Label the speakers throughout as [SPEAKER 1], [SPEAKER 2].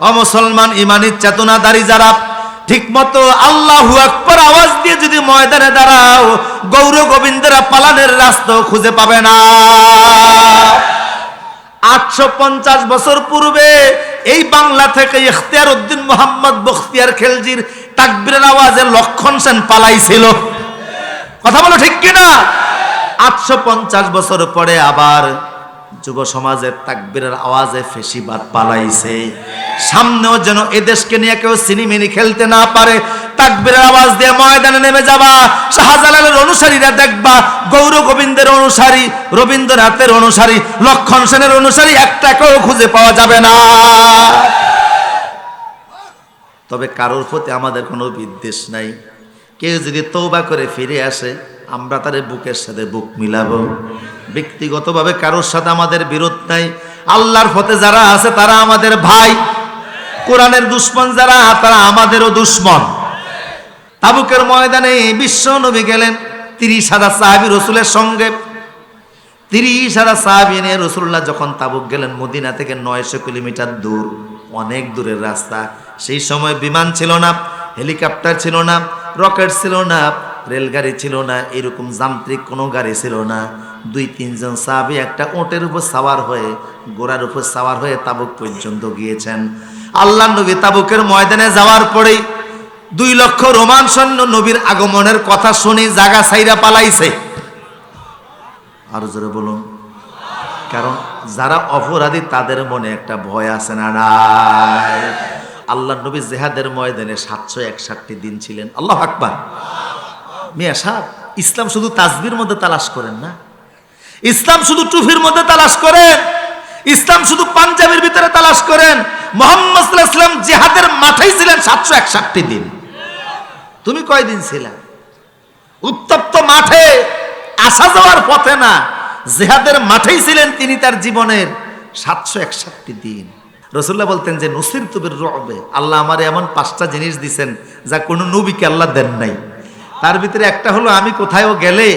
[SPEAKER 1] অমুসলমান ইমানি চেতনাদারি যারা ঠিক মতো আল্লাহু আকবার আওয়াজ দিয়ে যদি ময়দানে দাঁড়াও, গৌর গোবিন্দরা পালানের রাস্তা খুঁজে পাবে না। আটশো পঞ্চাশ বছর পূর্বে এই বাংলা থেকে ইখতিয়ার উদ্দিন মোহাম্মদ বখতিয়ার খেলজির তাকবীরের আওয়াজে লক্ষণ সেন পালাইছিল। কথা বলো ঠিক কিনা? আটশো পঞ্চাশ বছর পরে আবার যুব সমাজের তাকবীরের আওয়াজে ফেসিবাদ পালাইছে। সামনেও যেন এদেশকে নিয়ে কেউ সিনেমিনি খেলতে না পারে। তাকবীরের আওয়াজ দিয়ে ময়দানে নেমে যাবা। শাহজালালের অনুসারীরা দেখবা, গৌর গোবিন্দের অনুসারী, রবীন্দ্রনাথের অনুসারী, লক্ষণ সেনের অনুসারী একটাকেও খুঁজে পাওয়া যাবে না। তবে কারোর প্রতি আমাদের কোনো বিদ্বেষ নাই। কেউ যদি তৌবা করে ফিরে আসে, আমরা তার বুকের সাথে বুক মিলাবো। ব্যক্তিগতভাবে কারোর সাথে আমাদের বিরোধ নাই। আল্লাহর পথে যারা আছে, তারা আমাদের ভাই। কোরআনের দুশ্মন যারা, তারা আমাদেরও দুশ্মন। তাবুকের ময়দানে বিশ্ব নবী গেলেন তিরিশ হাজার সাহাবি রসুলের সঙ্গে। তিরিশ হাজার সাহাবি নিয়ে রসুল্লাহ যখন তাবুক গেলেন, মদিনা থেকে নয়শো কিলোমিটার দূর, অনেক দূরের রাস্তা। সেই সময় বিমান ছিল না, হেলিকপ্টার ছিল না, রকেট ছিল না, রেলগাড়ি ছিল না, এরকম যান্ত্রিক কোনো গাড়ি ছিল না। দুই, তিনজন সাহাবি একটা ওটের উপর সাওয়ার হয়ে গোড়ার উপর সাওয়ার হয়ে তাবুক পর্যন্ত গিয়েছেন। আল্লাহ নবী তাবুকের ময়দানে যাওয়ার পরেই দুই লক্ষ রোমান সৈন্য নবীর আগমনের কথা শুনে জাগা সাইরা পালাইছে। আরও জোরে বলুন। কারণ যারা অপরাধী, তাদের মনে একটা ভয় আছে না নাই? আল্লাহ নবী জেহাদের ময়দানে সাতশো একষট্টি দিন ছিলেন। আল্লাহ আকবার। মিয়া সাহ ইসলাম শুধু তাজবির মধ্যে তালাশ করেন না? ইসলাম শুধু টুফির মধ্যে তালাশ করেন? ইসলাম শুধু পাঞ্জাবের ভিতরে তালাশ করেন? মোহাম্মদ জেহাদের মাঠেই ছিলেন সাতশো একষট্টি দিন। তুমি কয়দিন ছিলা? উত্তপ্ত মাঠে আসা যাওয়ার পথে না, জেহাদের মাঠেই ছিলেন তিনি তার জীবনের সাতশো একষট্টি দিন। রসুল্লাহ বলতেন যে নসির তুবির রবে আল্লাহ আমার এমন পাঁচটা জিনিস দিছেন যা কোনো নবীকে আল্লাহ দেন নাই। তার ভিতরে একটা হলো, আমি কোথায়ও গেলে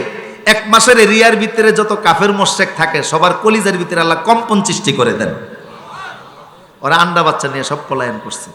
[SPEAKER 1] এক মাসের এরিয়ার ভিতরে যত কাফের মোশেক থাকে, সবার কলিজার ভিতরে আল্লাহ কম্পন সৃষ্টি করে দেন। ওরা আন্ডা বাচ্চা নিয়ে সব পলায়ন করছে।